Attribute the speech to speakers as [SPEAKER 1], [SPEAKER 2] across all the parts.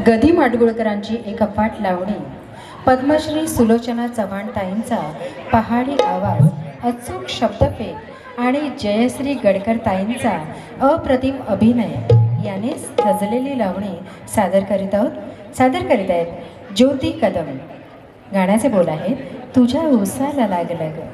[SPEAKER 1] गदी माडगुळकरांची एक अफाट लावणी. पद्मश्री सुलोचना चव्हाण ताईंचा पहाडी आवाज अचूक शब्दफेक आणि जयश्री गडकर ताईंचा अप्रतिम अभिनय याने सजलेली लावणी सादर करीत आहोत. सादर करीत आहेत ज्योती कदम. गाण्याचे बोल आहेत तुझ्या उसाला लागलं ग.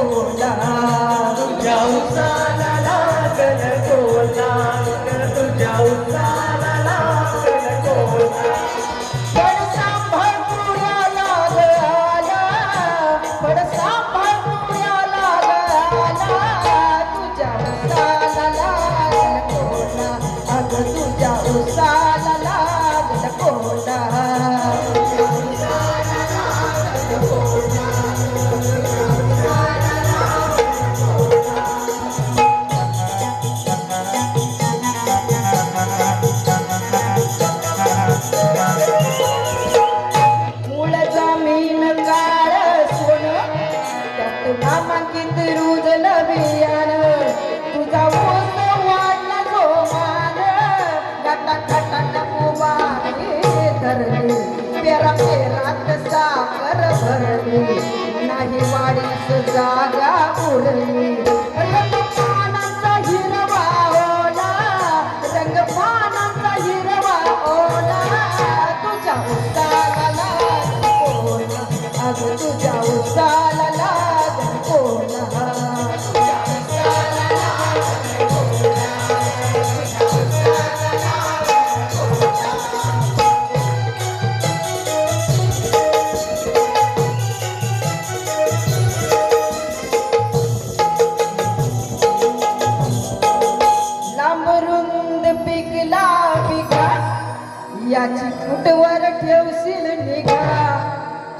[SPEAKER 2] कोला तुझ्या उसाला लागल कोला तुझ्या उसाला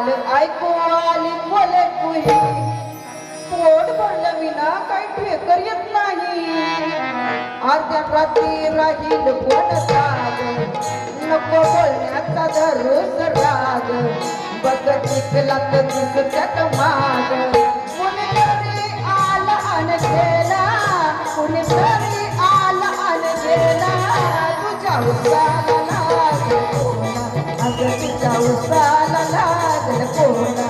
[SPEAKER 2] काल ऐकू आली बोले तुही पोट विना काही ठेकर येत नाही. अर्ध्या रात्री राहील कोण साग. नको बोलण्याचा धरूस राग. बघत निकला तर दिसत्यात माग तुझ्या लागल कोणा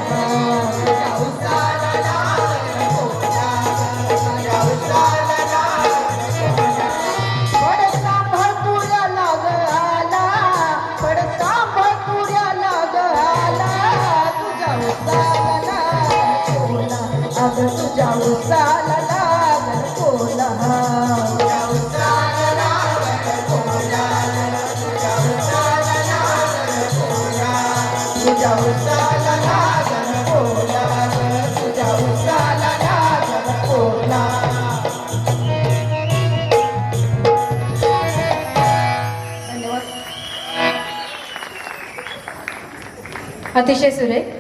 [SPEAKER 1] अतिशय सुरेख